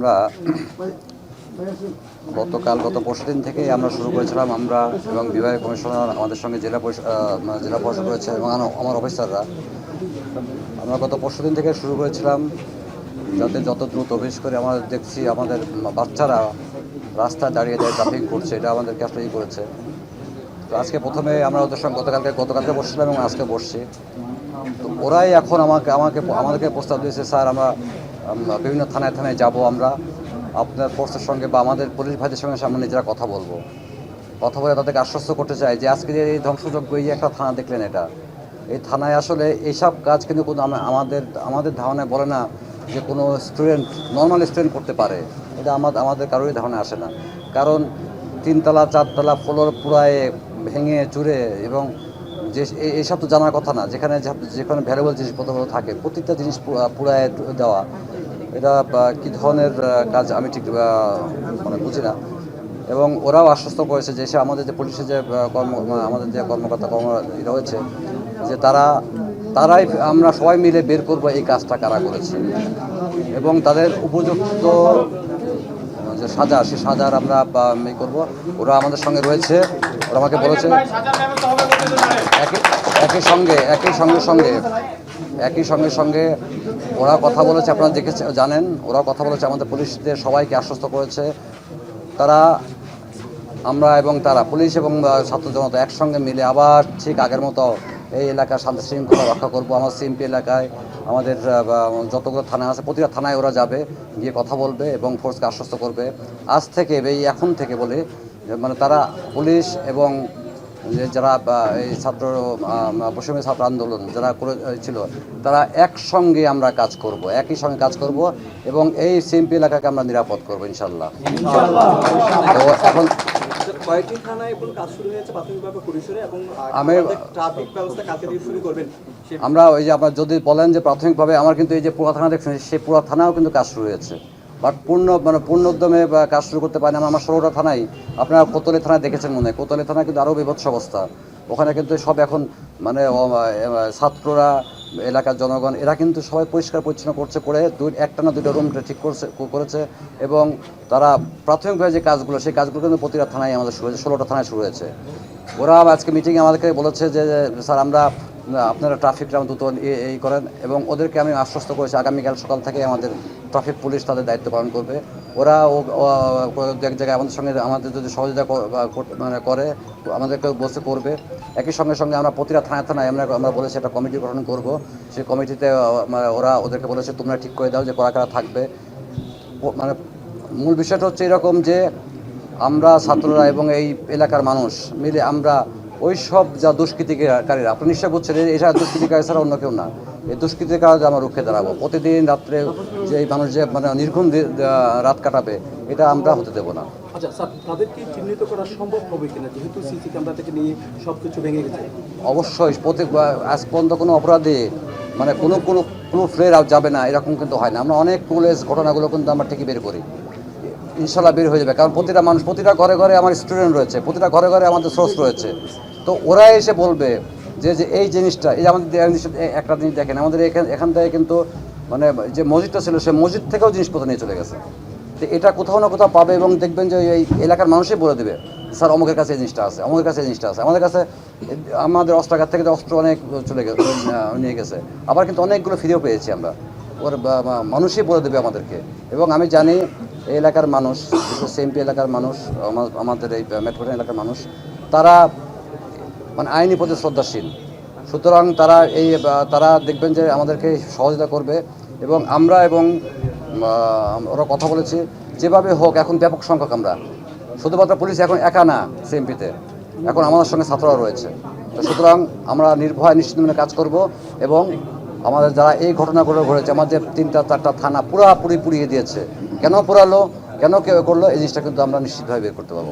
আমরা গতকাল, গত পরশু দিন থেকেই আমরা শুরু করেছিলাম আমরা এবং বিভাগীয় কমিশনার আমাদের সঙ্গে জেলা মানে জেলা পরিষদ রয়েছে এবং আমার- আমার অফিসাররা। আমরা গত পরশু দিন থেকে শুরু করেছিলাম। যাতে যত দ্রুত বিশেষ করে আমাদের দেখছি আমাদের বাচ্চারা রাস্তায় দাঁড়িয়ে দাঁড়িয়ে ট্রাফিক করছে, এটা আমাদেরকে আসলে করেছে। তো আজকে প্রথমে আমরা ওদের সঙ্গে গতকালকে গতকালকে বসছিলাম এবং আজকে বসছি। তো ওরাই এখন আমাকে আমাকে, আমাদেরকে প্রস্তাব দিয়েছে, স্যার আমরা আমরা বিভিন্ন থানায় থানায় যাব আমরা। আপনার ফোর্সের সঙ্গে বা আমাদের পুলিশ ভাইদের সঙ্গে আমরা নিজেরা কথা বলব। কথা বলে তাদেরকে আশ্বস্ত করতে চাই যে আজকে যে এই ধ্বংসযজ্ঞ, এই একটা থানা দেখলেন এটা। এই থানায় আসলে এইসব কাজ কিন্তু কোনো আম- আমাদের আমাদের ধারণায় বলে না যে কোনো স্টুডেন্ট নর্মাল স্টুডেন্ট করতে পারে। এটা আমাদের আমাদের কারোরই ধারণা আসে না। কারণ তিনতলা, চারতলা ফ্লোর পুরায় ভেঙে, চুরে এবং যে এইসব তো জানার কথা না। যেখানে যেখানে ভ্যালুয়েবল জিনিসপত্রগুলো থাকে প্রত্যেকটা জিনিস পুরা- পুরায় দেওয়া। এটা কি ধরনের কাজ আমি ঠিক মানে বুঝি না। এবং ওরাও আশ্বস্ত করেছে যে সে আমাদের যে পুলিশের যে কর্ম আমাদের যে কর্মকর্তা কর্ম রয়েছে যে তারা, তারাই আমরা সবাই মিলে বের করব এই কাজটা কারা করেছে। এবং তাদের উপযুক্ত যে সাজা, সে সাজার আমরা করব। ওরা আমাদের সঙ্গে রয়েছে। ওরা আমাকে বলেছে একই সঙ্গে একই সঙ্গে সঙ্গে, একই সঙ্গে সঙ্গে ওরা কথা বলেছে, আপনারা দেখেছে, জানেন, ওরা কথা বলেছে, আমাদের পুলিশদের সবাইকে আশ্বস্ত করেছে। তারা, আমরা এবং তারা, পুলিশ এবং ছাত্র জনতা একসঙ্গে মিলে আবার ঠিক আগের মতো এই এলাকার শান্তি শৃঙ্খলা রক্ষা করব। আমার সিএমপি এলাকায়, আমাদের যতগুলো থানা আছে, প্রতিটা থানায় ওরা যাবে, গিয়ে কথা বলবে এবং ফোর্সকে আশ্বস্ত করবে। আজ থেকে, এই এখন থেকে বলে মানে তারা পুলিশ এবং যারা এই ছাত্র পশ্চিমী ছাত্র আন্দোলন যারা করে ছিল তারা একসঙ্গে আমরা কাজ করব একই সঙ্গে কাজ করব এবং এই সিএমপি এলাকাকে আমরা নিরাপদ করব ইনশাল্লাহ তো এখন কয়েকটি থানায় এখন কাজ শুরু হয়েছে প্রাথমিকভাবে পরিসরে এবং আমি- ট্রাফিক ব্যবস্থা কালকে থেকে শুরু করবেন। আমরা ওই যে আপনার যদি বলেন যে প্রাথমিকভাবে আমার কিন্তু এই যে পুরা থানা দেখছেন সেই পুরা থানাও কিন্তু কাজ শুরু হয়েছে। বাট পূর্ণ মানে পূর্ণ উদ্যমে কাজ শুরু করতে পারেনি। আমরা ষোলোটা থানায়, আপনারা কোতলে থানায় দেখেছেন মনে হয়। কোতলে থানা কিন্তু আরও বিভৎস অবস্থা। ওখানে কিন্তু সব এখন মানে ছাত্ররা, এলাকার জনগণ, এরা কিন্তু সবাই পরিষ্কার পরিচ্ছন্ন করছে করে দুই, একটা না দুটো রুম ঠিক করছে করেছে এবং তারা প্রাথমিকভাবে যে কাজগুলো, সেই কাজগুলো কিন্তু প্রতিটা থানায় আমাদের শুরু হয়েছে, ষোলোটা থানায় শুরু হয়েছে। ওরা আজকে মিটিংয়ে আমাদেরকে বলেছে যে স্যার, আমরা, আপনারা ট্রাফিক জ্যাম দ্রুত এই করেন এবং ওদেরকে আমি আশ্বস্ত করেছি। আগামীকাল সকাল থেকে আমাদের ট্রাফিক পুলিশ তাদের দায়িত্ব পালন করবে। ওরা এক জায়গায় আমাদের সঙ্গে, আমাদের যদি সহযোগিতা মানে করে, আমাদেরকে বসে করবে। একই সঙ্গে সঙ্গে আমরা প্রতিটা থানায় থানায় আমরা আমরা বলেছি একটা কমিটি গঠন করব। সেই কমিটিতে মানে ওরা ওদেরকে বলেছে, তোমরা ঠিক করে দাও যে কারা কারা থাকবে মানে মূল বিষয়টা হচ্ছে এরকম যে, আমরা ছাত্ররা এবং এই এলাকার মানুষ মিলে আমরা ওই সব যা দুষ্কৃতিকারীরা আপনি নিশ্চয় বুঝছেন এই- এরা দুষ্কৃতিকারী ছাড়া অন্য কেউ না। এই দুষ্কৃতিকার আমরা রুখে দাঁড়াবো। প্রতিদিন রাত্রে যে এই মানুষ যে মানে নির্ঘুম রাত কাটাবে এটা আমরা হতে দেবো না। আচ্ছা স্যার তাদেরকে চিহ্নিত করা সম্ভব হবে কিনা? যেহেতু সিসি ক্যামেরা থেকে নিয়ে সব ভেঙে গেছে। অবশ্যই প্রত্যেক আজ পর্যন্ত কোনো অপরাধী মানে কোনো কোনো কোনো ফ্লের যাবে না এরকম কিন্তু হয় না। আমরা অনেক পুলিশ ঘটনাগুলো কিন্তু আমরা ঠিকই বের করি। ইনশাল্লাহ বের হয়ে যাবে কারণ প্রতিটা মানুষ প্রতিটা ঘরে ঘরে আমার স্টুডেন্ট রয়েছে প্রতিটা ঘরে ঘরে আমাদের সোর্স রয়েছে। তো ওরা এসে বলবে যে যে এই জিনিসটা, এই যে আমাদের একটা জিনিস দেখেন, আমাদের এখান এখান থেকে কিন্তু মানে যে মসজিদটা ছিল, সে মসজিদ থেকেও জিনিসপত্র নিয়ে চলে গেছে। তো এটা কোথাও না কোথাও পাবে এবং দেখবেন যে এই এলাকার মানুষই বলে দেবে, স্যার, অমুকের কাছে এই জিনিসটা আছে আমাদের কাছে এই জিনিসটা আছে। আমাদের কাছে, আমাদের অস্ত্রাগার থেকে অস্ত্র অনেক চলে গেছে নিয়ে গেছে। আবার কিন্তু অনেকগুলো ফিরেও পেয়েছি আমরা। ওর মানুষই বলে দেবে আমাদেরকে। এবং আমি জানি, এই এলাকার মানুষ সিএমপি এলাকার মানুষ আমাদের এই মেট্রোপলিটন এলাকার মানুষ, তারা মানে আইনি প্রতি শ্রদ্ধাশীল। সুতরাং তারা এই, তারা দেখবেন যে আমাদেরকে সহযোগিতা করবে এবং আমরা এবং ওরা কথা বলেছি, যেভাবে হোক এখন ব্যাপক সংখ্যক আমরা। শুধুমাত্র পুলিশ এখন একা না, সিএমপিতে। এখন আমাদের সঙ্গে ছাত্ররা রয়েছে। সুতরাং আমরা নির্ভয় নিশ্চিত মনে কাজ করব এবং আমাদের যারা এই ঘটনাগুলো ঘটেছে, আমাদের তিনটা, চারটা থানা পুরাপুরি পুড়িয়ে দিয়েছে। কেন পুরালো, কেন কেউ করল, এই জিনিসটা কিন্তু আমরা নিশ্চিতভাবে বের করতে পারব।